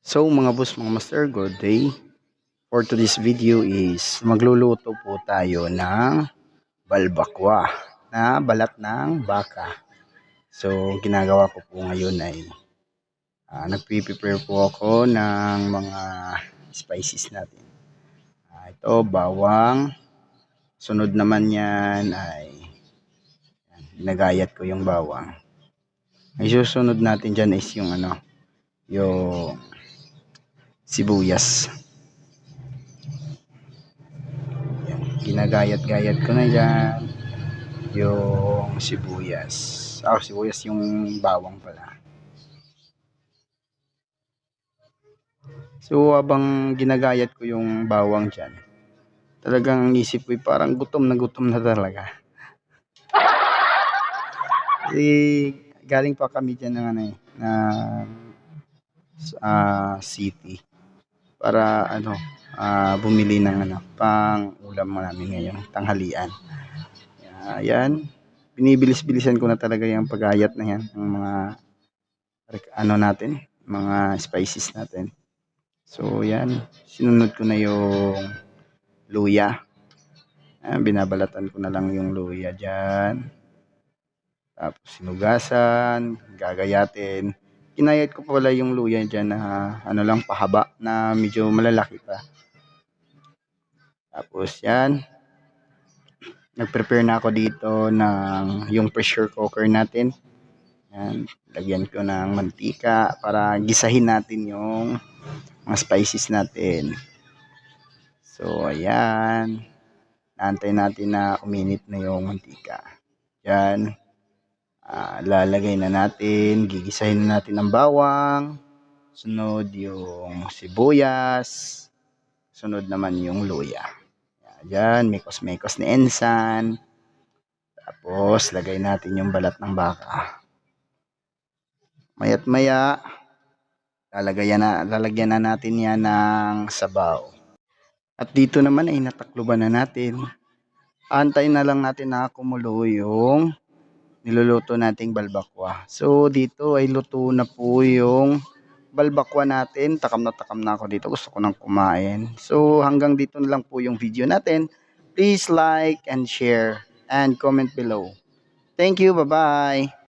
So mga boss, mga master, good day. For today's video is magluluto po tayo ng balbakwa na balat ng baka. So ginagawa ko po ngayon ay uh, nagpe-prepare po ako ng mga spices natin. Ah, ito, bawang. Sunod naman yan ay ginagayat ko yung bawang. Ang susunod natin dyan is yung ano, yung sibuyas. Yan, ginagayat-gayat ko na yan yung sibuyas. Ah, sibuyas yung bawang pala. So, habang ginagayat ko yung bawang dyan, talagang ang isip ko parang gutom na gutom na talaga. Kasi galing pa kami dyan ng ano eh, ng uh, city para ano uh, bumili ng ano pang ulam namin ngayong tanghalian. Ayan, binibilis-bilisan ko na talaga yung pagayat na yan ng mga ano natin, mga spices natin. So yan, sinunod ko na yung luya. Ayan, binabalatan ko na lang yung luya dyan. Tapos sinugasan, gagayatin. Kinayat ko pala yung luya dyan na ano lang pahaba na medyo malalaki pa. Tapos yan. Nag-prepare na ako dito ng yung pressure cooker natin. Yan. Lagyan ko ng mantika para gisahin natin yung mga spices natin. So, ayan. Naantay natin na uminit na yung mantika. Yan lalagay na natin, gigisahin na natin ang bawang, sunod yung sibuyas, sunod naman yung luya. Yan, mikos-mikos ni ensan. Tapos, lagay natin yung balat ng baka. Mayat maya, lalagyan na, lalagyan na natin yan ng sabaw. At dito naman ay natakluban na natin. Antayin na lang natin na kumulo yung niluluto nating balbakwa. So dito ay luto na po yung balbakwa natin. Takam na takam na ako dito. Gusto ko nang kumain. So hanggang dito na lang po yung video natin. Please like and share and comment below. Thank you. Bye-bye.